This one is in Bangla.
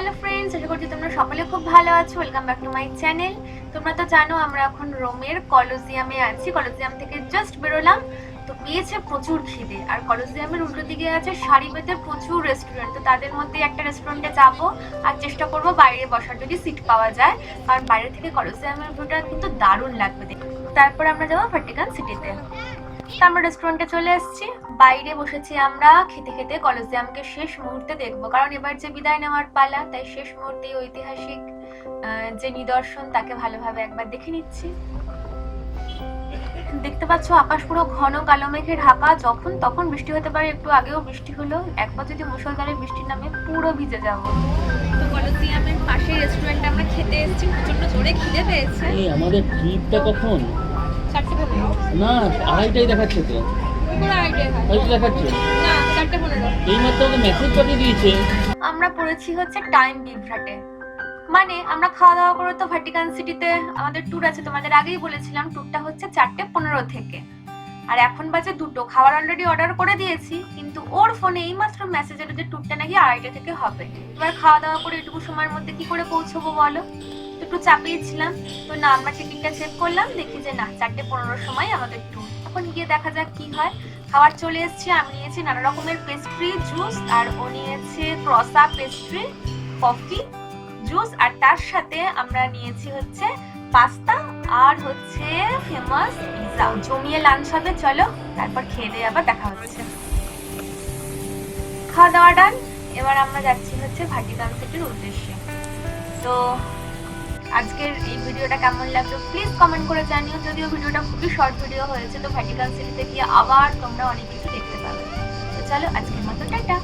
হ্যালো ফ্রেন্ডস আশা করছি তোমরা সকলে খুব ভালো আছো। Welcome back to my channel তোমরা তো জানো, আমরা এখন রোমের কলোজিয়ামে আছি। কলোজিয়াম থেকে জাস্ট বেরোলাম। তো পেয়েছে প্রচুর খিদে। আর কলোজিয়ামের উল্টো দিকে আছে বেঁধে প্রচুর রেস্টুরেন্ট তো তাদের মধ্যে একটা রেস্টুরেন্টে যাব আর চেষ্টা করব বাইরে বসার, যদি সিট পাওয়া যায়। কারণ বাইরে থেকে কলোজিয়ামের ভিউটা কিন্তু দারুণ লাগবে তারপর আমরা যাব ভাটিকান সিটিতে আমরা রেস্টুরেন্টে চলে এসেছি। বাইরে বসেছি আমরা, খেতে খেতে কলেজিয়ামকে শেষ মুহূর্তে দেখব। কারণ এবার যে বিদায় নেওয়ার পালা, তাই শেষ মুহূর্তে ঐতিহাসিক যে নিদর্শন, তাকে ভালোভাবে একবার দেখে নিচ্ছি। দেখতে পাচ্ছ আকাশ পুরো ঘন কালো মেঘে ঢাকা যখন তখন বৃষ্টি হতে পারে, একটু আগেও বৃষ্টি হলো। একবার যদি মুসলধারে বৃষ্টি নামে পুরো ভিজে যাব তো পাশে রেস্টুরেন্টে আমরা খেতে এসেছি। প্রচণ্ড জোরে খিদে পেয়েছে। আমাদের ট্রিপটা কখন? না আড়াইটাই দেখাচ্ছে তো। পুরো আইডিয়া হয়তো দেখাচ্ছে? না চারটে পনেরো। এই মাত্র ওকে মেসেজ পাঠিয়ে দিয়েছে। আমরা পড়েছি হচ্ছে টাইম বিভ্রাটে মানে আমরা খাওয়া দাওয়া করে তো ভাটিকান সিটিতে আমাদের ট্যুর আছে তোমাদের আগেই বলেছিলাম ট্যুরটা হচ্ছে চারটে পনেরো থেকে। আর এখন বাজে দুটো। খাবার অলরেডি অর্ডার করে দিয়েছি কিন্তু ওর ফোনে এইমাত্র মেসেজ এলো যে ট্যুরটা নাকি আড়াইটে থেকে হবে। এবার খাওয়া দাওয়া করে এটুকু সময়ের মধ্যে কি করে পৌঁছবো বলো? একটু চাপিয়েছিলাম। তো না আমরা টিকিটটা চেক করলাম, দেখি যে না, চারটে পনেরোর সময় আমাদের ট্যুর এখন গিয়ে দেখা যাক কি হয়। খাবার চলে এসেছে, আমি নিয়েছি নানা রকমের পেস্ট্রি জুস আর ও নিয়েছে ক্রসা পেস্ট্রি কফি জুস আর তার সাথে আমরা নিয়েছি হচ্ছে পাস্তা আর হচ্ছে ফেমাস পিৎজা জমিয়ে লাঞ্চ হবে, চলো, তারপর খেয়ে দিয়ে আবার দেখা হচ্ছে। খাওয়া দাওয়া ডান এবার আমরা যাচ্ছি হচ্ছে ভাটিকান সিটির উদ্দেশ্যে। তো আজকের এই ভিডিওটা কেমন লাগল? প্লিজ কমেন্ট করে জানিও। যদিও ভিডিওটা খুবই শর্ট ভিডিও হয়েছে, তো ভ্যাটিকান সিটিতে গিয়ে আবার তোমরা অনেক কিছু দেখতে পাবে। তো চলো, আজকের মতো টাটা।